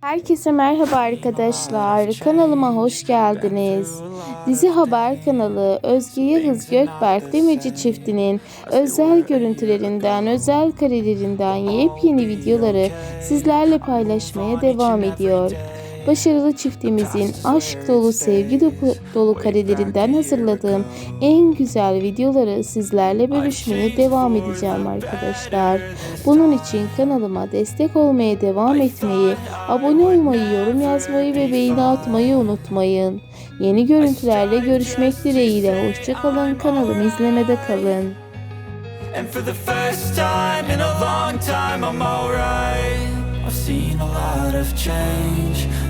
Herkese merhaba arkadaşlar. Kanalıma hoş geldiniz. Dizi Haber kanalı Özge Yağız Gökberk Demirci çiftinin özel görüntülerinden, özel karelerinden yepyeni videoları sizlerle paylaşmaya devam ediyor. Başarılı çiftimizin aşk dolu, sevgi dolu, karelerinden hazırladığım en güzel videoları sizlerle bölüşmeye devam edeceğim arkadaşlar. Bunun için kanalıma destek olmaya devam etmeyi, abone olmayı, yorum yazmayı ve beğeni atmayı unutmayın. Yeni görüntülerle görüşmek dileğiyle. Hoşçakalın. Kanalımı izlemede kalın. And for the first time in a long time, I'm alright. I've seen a lot of change,